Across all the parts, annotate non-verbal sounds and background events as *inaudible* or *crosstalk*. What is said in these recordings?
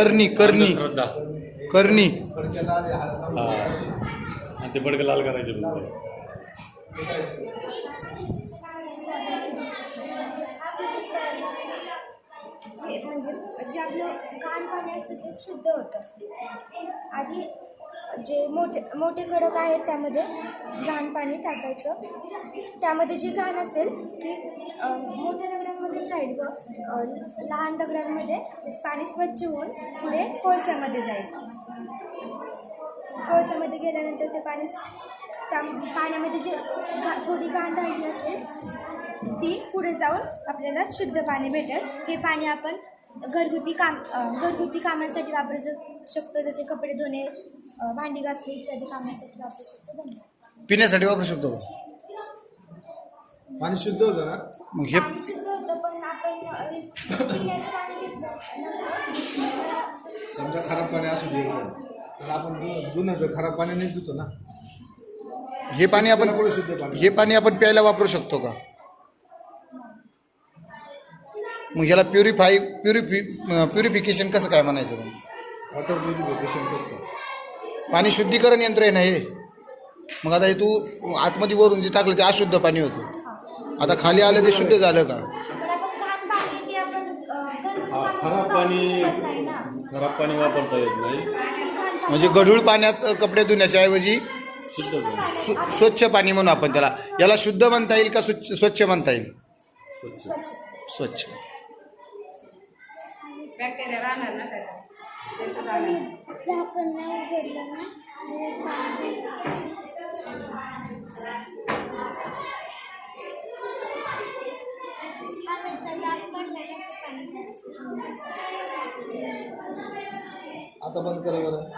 करणी करणी. श्रद्धा करणी. हा. आणि ते बडकं लाल करायचे हे म्हणजे जे आपलं घाण पाणी असतं ते शुद्ध होतं. आधी जे मोठे मोठे खडक आहेत त्यामध्ये घाण पाणी टाकायचं. त्यामध्ये जी घाण असेल ती मोठ्या दगडांमध्येच राहील व लहान दगडांमध्ये पाणी स्वच्छ होऊन पुढे कोळशामध्ये जाईल. कोळशामध्ये गेल्यानंतर ते पाणी त्या पाण्यामध्ये जे घा थोडी घाण राहिली असेल ती पुढे जाऊन आपल्याला शुद्ध पाणी भेटेल. हे पाणी आपण घरगुती काम घरगुती कामांसाठी वापरू शकतो जसे कपडे धुणे भांडी घासणे इत्यादी कामांसाठी वापरू शकतो. धन्यवाद. पिण्यासाठी वापरू शकतो. पाणी शुद्ध होतं ना? मग हे पाणी शुद्ध होतं पण आपण पिण्याचं पाणी घेतलं समजा खराब पाणी असू दे. तर आपण दु- धुणं जर खराब पाण्याने धुतो ना? हे पाणी आपण पुढे शुद्ध पाणी. हे पाणी आपण प्यायला वापरू शकतो का? मग ह्याला प्युरिफाय प्युरिफि प्युरिफिकेशन कसं काय म्हणायचं मग? वॉटर प्युरिफिकेशन कसं काय? पाणी शुद्धीकरण यंत्र आहे ना हे? मग आता हे तू आतमध्ये वरून जे टाकलं ते अशुद्ध पाणी होतं. आता खाली आलं ते शुद्ध झालं का? हा खराब पाणी. खराब पाणी वापरता येत नाही. म्हणजे गढूळ पाण्यात कपडे धुण्याच्या ऐवजी शुद्ध पाणी. स्व- स्वच्छ पाणी म्हणू आपण त्याला. याला शुद्ध म्हणता येईल का स्वच्छ स्वच्छ म्हणता येईल? स्वच्छ. बॅक्टेरिया राहणार ना त्याच्यात. झाकण नाही उघडलं ना. आता बंद करा बरं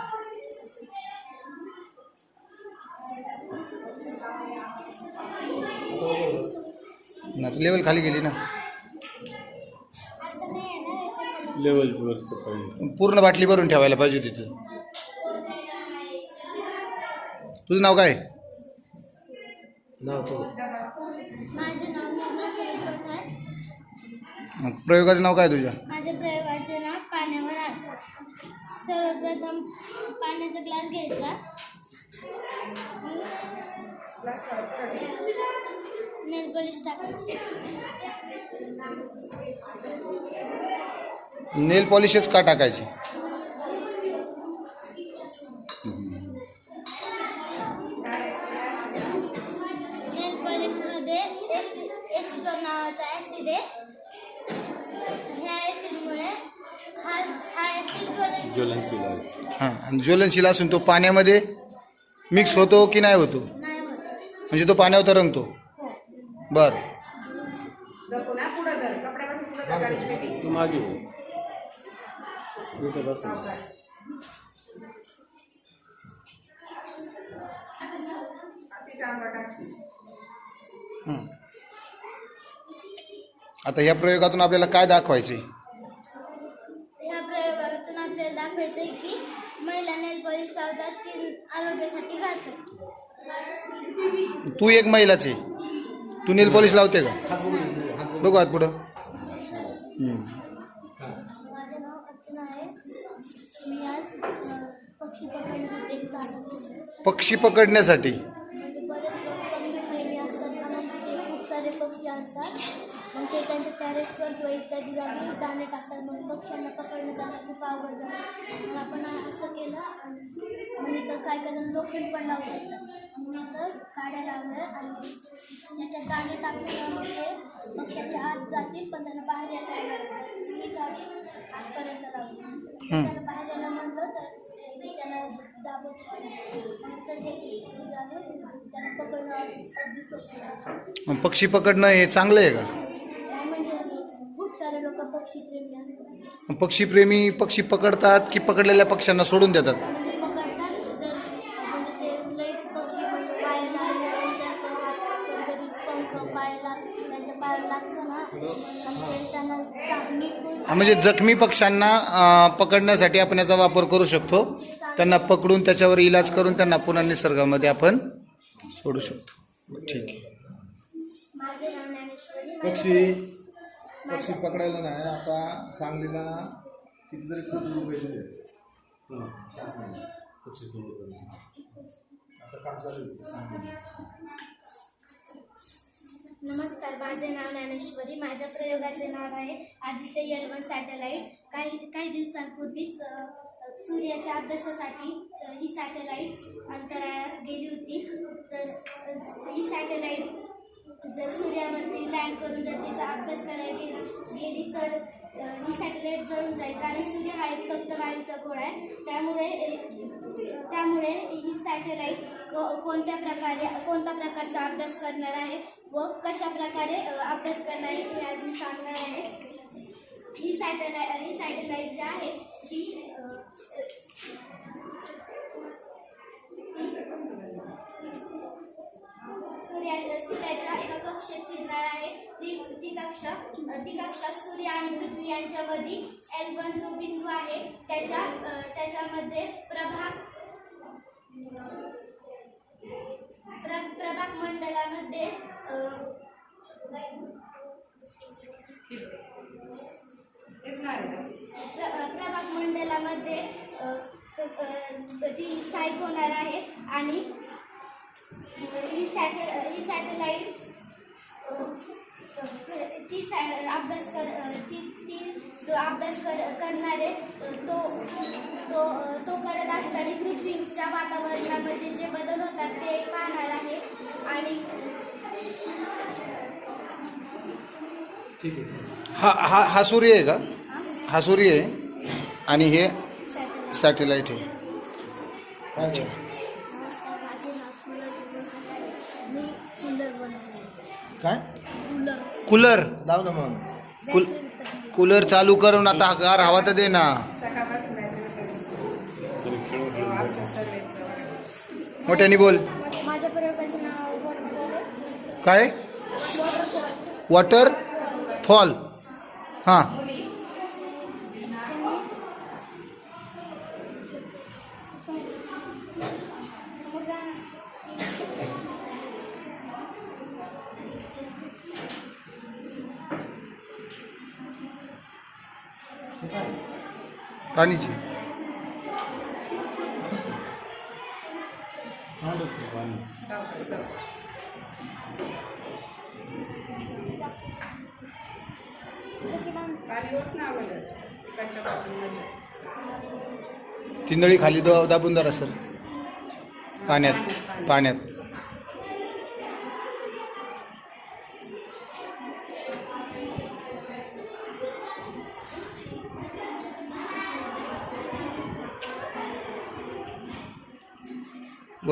ना लेवल खाली गेली ना. लेवलवरचं पूर्ण बाटली भरून ठेवायला पाहिजे होती तिथं तुझं नाव काय? नाव माझं नाव मग प्रयोगाचं नाव काय तुझ्या माझ्या प्रयोगाचं नाव पाण्यावर आहे सर्वप्रथम पाण्याचा ग्लास घ्यायचा. नेल पॉलिश टाकायची. नेल पॉलिशच का टाकायची? हा हा ज्वलनशील आहे. हां आणि ज्वलनशील असून तो पाण्यामध्ये मिक्स होतो की नाही होतो? नाही होत. म्हणजे तो पाण्यावर तरंगतो? बर. जर पुन्हा भेटत असेल आता ह्या प्रयोगातून आपल्याला काय दाखवायचे? प्रयोगातून आपल्याला दाखवायचे की महिला नेल पॉलिश लावतात ती आरोग्यासाठी घातक. तू एक महिलाची तू नेल पॉलिश लावते का? बघू आत पुढं. टॅरेसवर किंवा इत्यादी जागी दाणे टाकतात. मग पक्ष्यांना पकडणं त्यांना खूप मग आपण असं केलं आणि काय काय लोखंड पण लावू शकतात. मग लावल्या आणि त्याच्यात दाणे टाकल्यावर मग ते पक्ष्याच्या आत जातील पण त्यांना बाहेर. ही गाडी आतपर्यंत लावली. त्यांना बाहेर यायला म्हणलं तर त्याला दाबून नंतर ते घालून त्याला पकडणं अगदी सोपं आहे. मग पक्षी पकडणं हे चांगलं आहे का? म्हणजे खूप सारे लोक पक्षीप्रेमी असतात मग पक्षीप्रेमी पक्षी पकडतात की पकडलेल्या पक्ष्यांना सोडून देतात म्हणजे पकडतात जर म्हणजे ते लई पक्षी म्हणजे पायाला आले आणि त्याचं हात कधी कधी पंख पायाला त्यांच्या पायाला लागतं ना आणि ते त्यांना चा- नीट करून हा, म्हणजे जखमी पक्ष्यांना पकडण्यासाठी आपण याचा वापर करू शकतो. त्यांना पकडून त्याच्यावर इलाज करून त्यांना पुन्हा निसर्गामध्ये आपण सोडू शकतो. ठीक आहे. माझे नाव ज्ञानेश्वरी पक्षी पक्षी पकडायला नाही आता सांगलीला कितीतरी कोटी रुपये दिले शासनाने पक्षी. आता काम चालू आहे सांगलीला. नमस्कार माझे नाव ज्ञानेश्वरी. माझ्या प्रयोगाचे नाव आहे आदित्य यलवन सॅटेलाईट काही काही दिवसांपूर्वीच सूर्याच्या अभ्यासासाठी ही सॅटेलाईट अंतराळात गेली होती. तर ही सॅटेलाईट जर सूर्यावरती लँड करून जर तिचा अभ्यास करायला गेली तर अ, सॅटेलाइट सॅटेलाईट जळून जाईल कारण सूर्य हा एक तप्तवायूचा गोळा आहे. त्यामुळे त्यामुळे ही सॅटेलाईट कोणत्या प्रकारे कोणत्या प्रकारचा अभ्यास करणार आहे व कशा प्रकारे अभ्यास करणार आहे हे आज मी सांगणार आहे. ही सॅटेलाईट ही सॅटेलाईट जी आहे ती सूर्या सूर्याच्या एका कक्षेत फिरणार आहे. ती ती कक्षा ती कक्षा सूर्य आणि पृथ्वी यांच्यामध्ये एल वन जो बिंदू आहे त्याच्या त्याच्यामध्ये प्रभाग प्र प्रभाग मंडलामध्ये प्र प्रभाग मंडलामध्ये ती स्थायिक होणार आहे आणि ही सॅटे ही सॅटेलाईट ती सॅ अभ्यास कर ती ती जो अभ्यास कर करणारे तो तो तो करत असताना पृथ्वीच्या वातावरणामध्ये जे बदल होतात ते पाहणार आहे आणि ठीक आहे हा हा हा सूर्य आहे का? हा सूर्य आहे आणि हे सॅटेलाईट सॅटेलाईट आहे. अच्छा. काय? कूलर. कूलर. लाव ना मग. कुल कूलर चालू करून आता गार हवा तर दे ना. सर्वेचं. मोठ्याने बोल. काय? वॉटर फॉल हां. ती नळी खाली द दाबून जरा सर. पाण्यात. पाण्यात.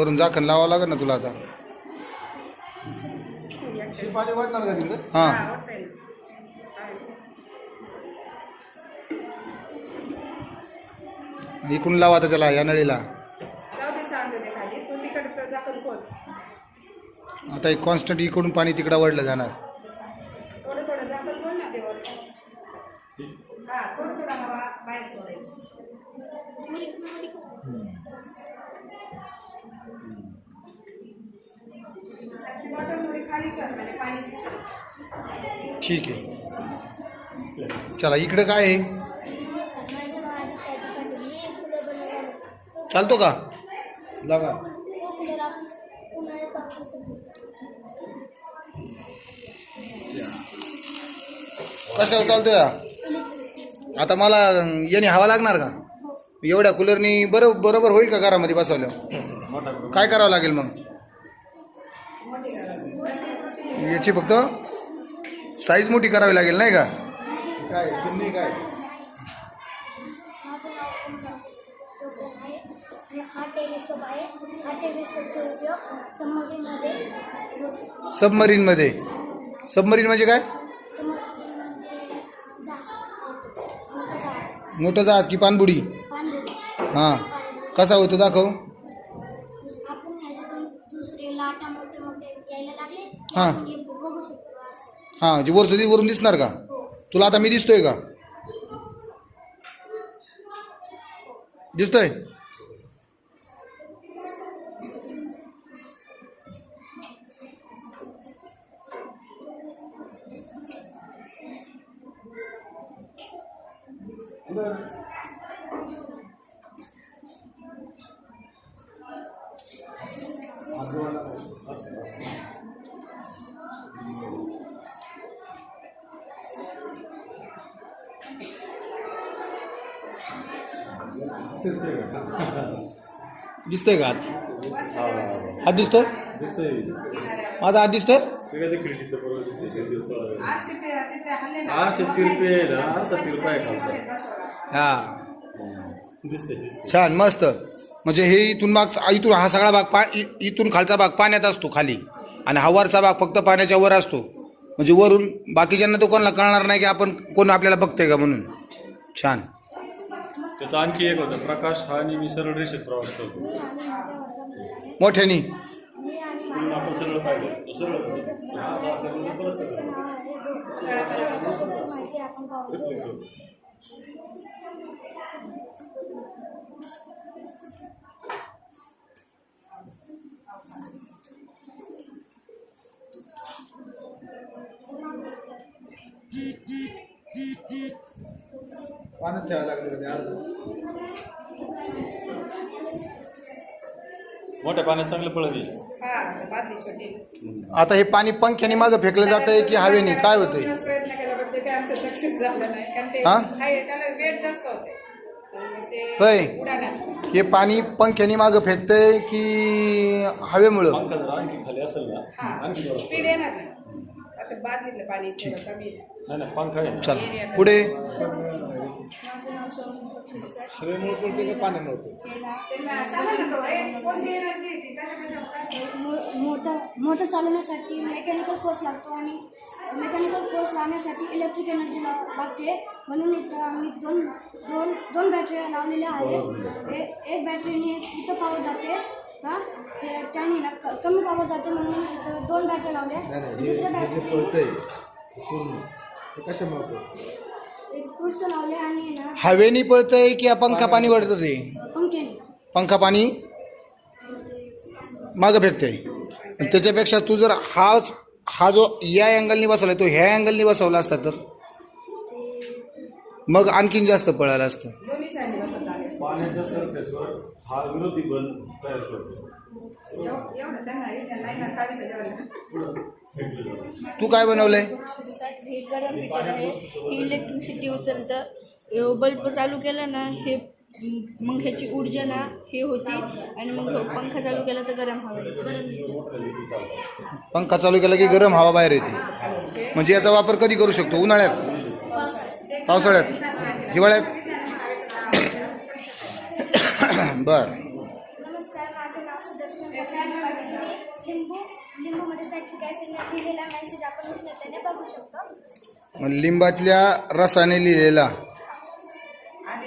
वरून झाकण लावावं लागेल ना तुला आता. हे पाणी वाटणार का तिकडे? हां. आवडतंय ना आहे. इकडून लावा आता त्याला या नळीला. जाऊ दे सांडू दे खाली. तू तिकडचं दाखल खोल. आता एक कॉन्स्टंट इकडून पाणी तिकडं वडलं जाणार थोडं थोडं दाखल खोल ना ते वर हा थोडं थोडं हवा बाहेर सोडायची अच्छा बॉटल थोडी खाली कर म्हणजे पाणी दिसतं ठीक आहे. चला इकडं काय आहे? चालतो का? लगा. तो फुलं आपण उन्हाळ्यात वापरू शकतो कशावर चालतोय? हा? आता मला याने हवा लागणार का? एवढ्या कूलरनी बरं बरोबर होईल का घरामध्ये बसवल्यावर? काय करावं लागेल मग? याची फक्त साईज मोठी करावी लागेल नाही का? काय चिमणी काय? हा हा समोरीमध्ये होतो सबमरीनमध्ये सबमरीन म्हणजे काय? म्हणजे मोठं जहाज की पाणबुडी पाणी हां. कसा होतो दाखव. आपण असं म्हणजे वर सुधी वरून दिसणार का? तुला आता मी दिसतोय का? दिसतोय? दिसतोय का हात दिसतोय? माझा हात दिसतोय? हां छान मस्त. म्हणजे हे इथून माग इथून हा सगळा भाग पा इथून खालचा भाग पाण्यात असतो खाली. आणि हा वरचा भाग फक्त पाण्याच्या वर असतो. म्हणजे वरून बाकीच्यांना तो कोणाला कळणार नाही की आपण कोण आपल्याला बघतंय का म्हणून. छान. त्याचं आणखी एक होतं प्रकाश हा नेहमी सरळ रेषेत प्रवास करतो. मी आणि मोठ्यानी? मी आणि म्हणून आपण सरळ पाहिलं. तो सरळ होतो. हा असा आपल्याकडून परत सरळ माझं नाव आहे त्याच्याकडची माहिती आपण पाहू होतो. पाण्यात ठेवायला लागले होते अर्ध. मोठ्या पाण्यात चांगलं पळत येईल. हा बादली छोटी. आता हे पाणी पंख्याने मागं फेकलं जातंय की हवेने काय होतंय? पूर्णच प्रयत्न केला पण ते काय आमचं सक्सेस झालं नाही. कारण ते हा? हाय त्याला वेट जास्त होते. आणि ते होय. उडाणार हे पाणी पंख्याने मागं फेकतंय की हवेमुळं पंखा जर आणखी खाली असेल ना हा आणखी जोरात. स्पीड येणार नाही. आता बादलीतलं पाणी थोडं कमी आहे. नाही नाही पंखा आहे ना. चला. पुढे. माझं नाव सोनम क्षीरसागर. हवेमुळे पडते का पाण्यामुळे पडते हे ना- त्यांना सांगा ना तो, हे कोणती एनर्जी आहे ती कशा कशा कशा- मो- मोटर मोटर चालवण्यासाठी मेकॅनिकल फोर्स लागतो आणि मेकॅनिकल फोर्स लावण्यासाठी इलेक्ट्रिक एनर्जी लाग लागते. म्हणून इथं आम्ही दोन दोन दोन बॅटऱ्या लावलेल्या आहेत. ए- एक बॅटरीने इथं पॉवर जाते हा? ते त्याने ना क- कमी पॉवर जाते म्हणून इथं दोन बॅटऱ्या लावल्या. नाही नाही हे दुसऱ्या हे जे बॅटरी पळतंय पूर्ण ते कशामुळे पळतंय पृष्ठ लावले आणि ना हवेने पळतंय की पंखा पाणी वळतं ते? पंख्याने पंखा पाणी? मागं फेकतंय. आणि त्याच्यापेक्षा तू जर हाच हा जो या अँगलनी बसवला तो ह्या अँगलनी बसवला असता तर? मग आणखीन जास्त पळालं असतं. पाण्याच्या सरफेसवर हा विरोधी बल तयार करतो. तू काय बनवलंय? हे हे इलेक्ट्रिसिटी उचलतं. हे बल्ब चालू केला ना हे मग ह्याची ऊर्जा ना हे होती. आणि मग ह्यो पंखा चालू केला तर गरम हवा. गरम. पंखा चालू केला की गरम हवा बाहेर येते. म्हणजे याचा वापर कधी करू शकतो? उन्हाळ्यात? पावसाळ्यात? हिवाळ्यात? *clears throat* बर. नमस्कार माझं नाव सुदर्शन मी लिंबू लिंबूमध्ये सायट्रिक ॲसिड लिहिलेला मेसेज आपण उष्णतेने बघू शकतो. मग लिंबातल्या रसाने लिहिलेला.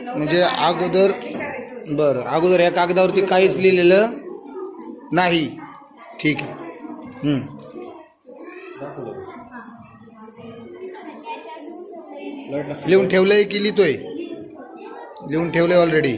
म्हणजे अगोदर बरं अगोदर या कागदावरती काहीच लिहिलेलं नाही. ठीक आहे. हं. लिहून ठेवलंय की लिहितोय? लिहून ठेवलंय ऑलरेडी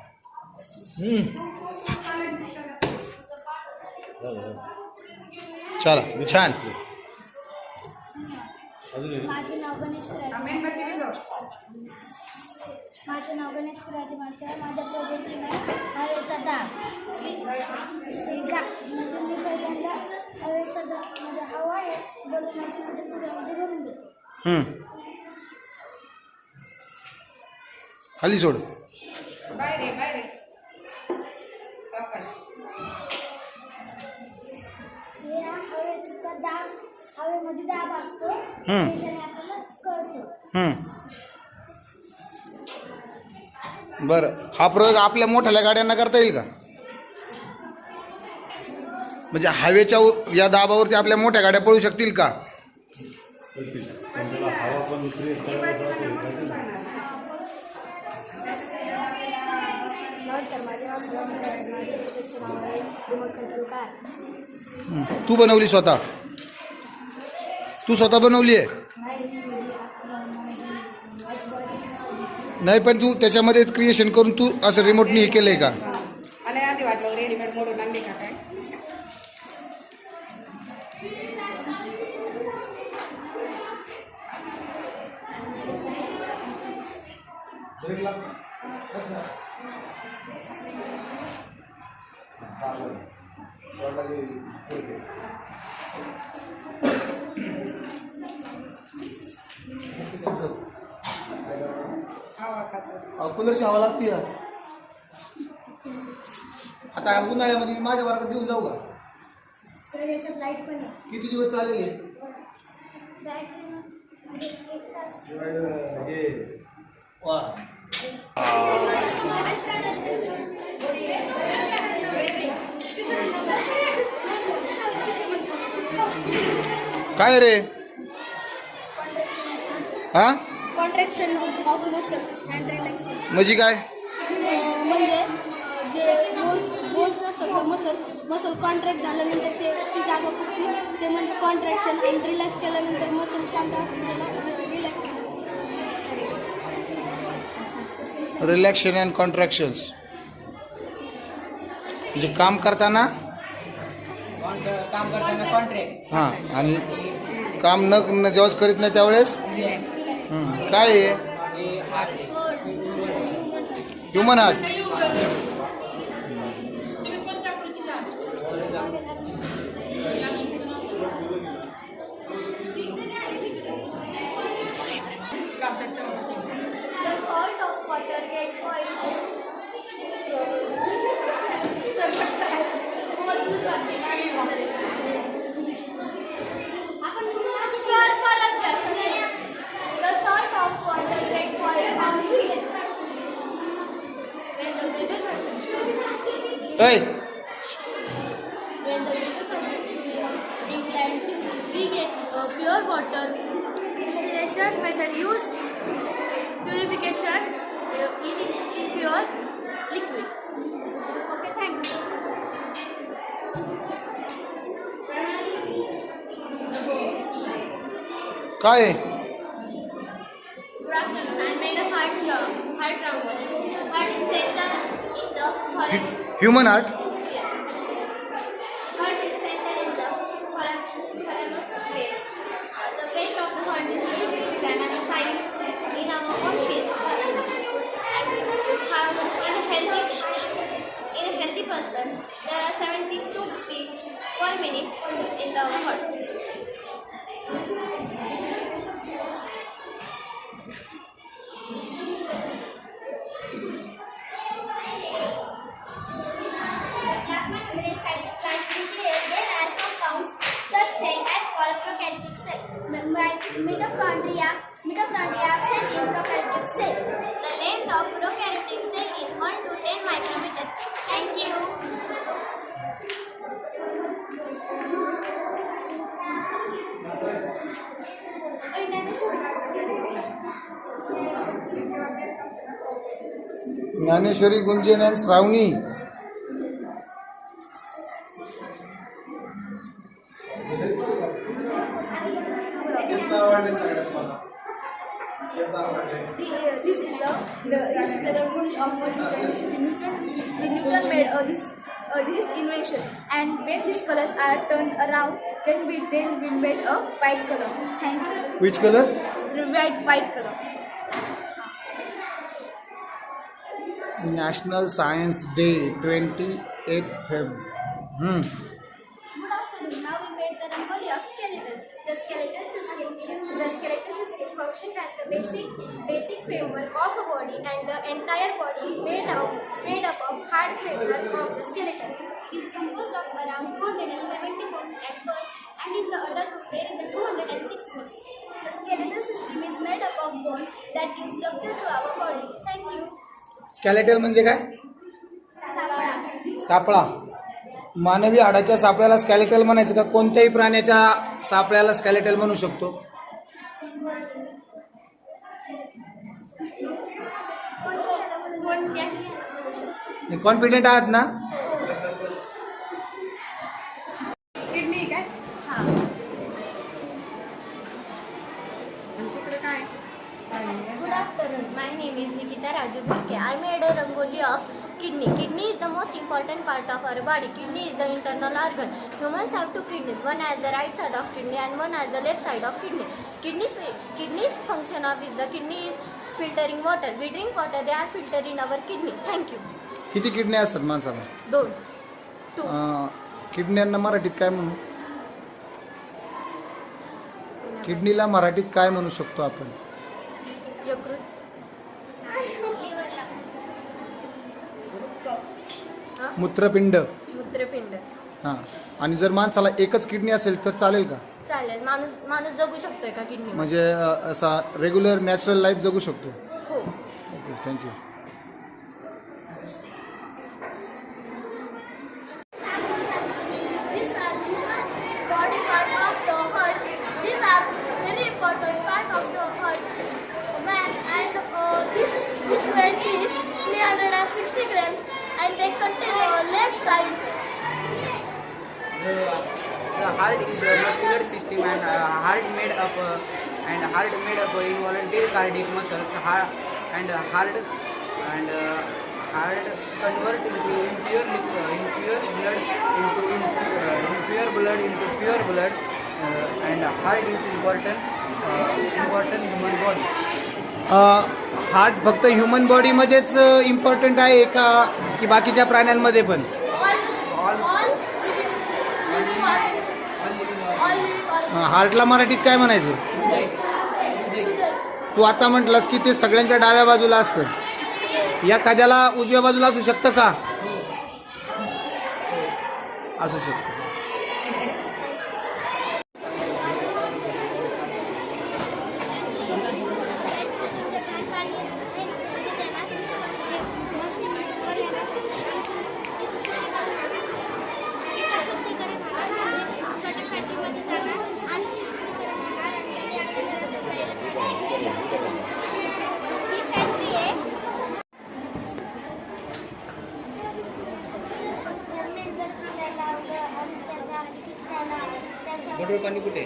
चला छान. माझे नाव गणेश माझे नाव गणेश कुराजी मास्टर माझ्या प्रोजेक्टचे नाव हवेचा दाब हे गा म्हणजे मी पहिल्यांदा हवेचा दाब म्हणजे हवा आहे. बलूनमध्ये पुण्यामध्ये भरून घेतो हम्म. खाली सोड. बाहेर ये बाहेर ये सावकाश हवेचा दाब हवेमध्ये दाब असतो. हम्म. त्याच्याने आपल्याला कळतं. हम्म. बरं. हा प्रयोग आपल्या मोठ्या गाड्यांना करता येईल का? म्हणजे हवेच्या या दाबावरती आपल्या मोठ्या गाड्या पळू शकतील का? नमस्कार माझे नाव कार. तू बनवली स्वतः? तू स्वतः बनवली आहे? नाही पण तू त्याच्यामध्ये क्रिएशन करून तू असं रिमोटनी हे केलंय का? आणि आधी वाटलं रेडीमेड मोडून आणली का काय? कूलरची हवा लागते आता उन्हाळ्यामध्ये मी माझ्या वर्गात घेऊन जाऊ का? सर याच्यात लाइट पण आहे. किती दिवस चालेल हे? बॅटरी एक तास काय रे? हा? Contraction of muscle and relaxation म्हणजे काय? म्हणजे जे बोल्स बोल्स नसतात मसल मसल कॉन्ट्रॅक्ट झाल्यानंतर ते ती जागा फुगते ते म्हणजे कॉन्ट्रॅक्शन आणि रिलॅक्स केल्यानंतर मसल शांत असतं रिलॅक्स रिलॅक्शन अँड कॉन्ट्रॅक्शन्स म्हणजे काम करताना? काम करताना कॉन्ट्रॅक्ट हां आणि काम न न जेव्हाच करीत नाही त्यावेळेस? हं. काय आहे. Human heart Hey. When the river passes inclined, we get uh, pure water. Distillation method used purification uh, is in pure liquid. Okay, thank you. काय thalamus. Human Dnyaneshwari Gunjan and Shravani this the. This, made this invention, and when these colors are turned around, then we then we made a white color. Thank you. Which color? Red white color. National Science Day, 28 February. Hmm. Good afternoon. The skeletal system. The skeletal system functions as the basic basic framework of a body, and the entire body is made out made up of hard framework of the skeleton. It is composed of around 270 bones at birth, and is the adult there is a 206 bones. The skeletal system is made up of bones that give structure to our body. Thank you. Skeletal म्हणजे काय. सापळा. मानवी हाडाच्या सापळ्याला स्कॅलेटल म्हणायचं का? कोणत्याही प्राण्याच्या सापळ्याला स्कॅलेटल म्हणू शकतो. कॉन्फिडेंट आहात ना? Sunita Raju Bolke I made a rangoli of kidney kidney is the most important part of our body kidney is the internal organ humans have two kidneys one as the right side of kidney and one as the left side of kidney kidneys kidneys function of is the kidney is filtering water we drink water they are filter in our kidney thank you किती kidney असतात माणसाला? दोन. किडनीना मराठीत काय म्हणू? किडनीला मराठीत काय म्हणू शकतो आपण? मूत्रपिंड. मूत्रपिंड. हां. आणि जर माणसाला एकच किडनी असेल तर चालेल का? चालेल. माणूस माणूस जगू शकतोय का किडनी म्हणजे अं, असा रेग्युलर नॅचरल लाईफ जगू शकतो. हो. Okay thank you and uh, heart made up uh, and heart made up involuntary cardiac muscles heart, and uh, heart and uh, heart convert into impure uh, impure blood into impure, uh, impure blood into pure blood uh, and heart is important uh, important human body heart फक्त human बॉडीमध्येच important आहे का की बाकीच्या प्राण्यांमध्ये पण All हार्टला मराठीत काय म्हणायचं? तू आता म्हटलंस की ते सगळ्यांच्या डाव्या बाजूला असतं. या खाद्याला उजव्या बाजूला असू शकतं का? असू शकतं. पडोळ पाणी कुठे?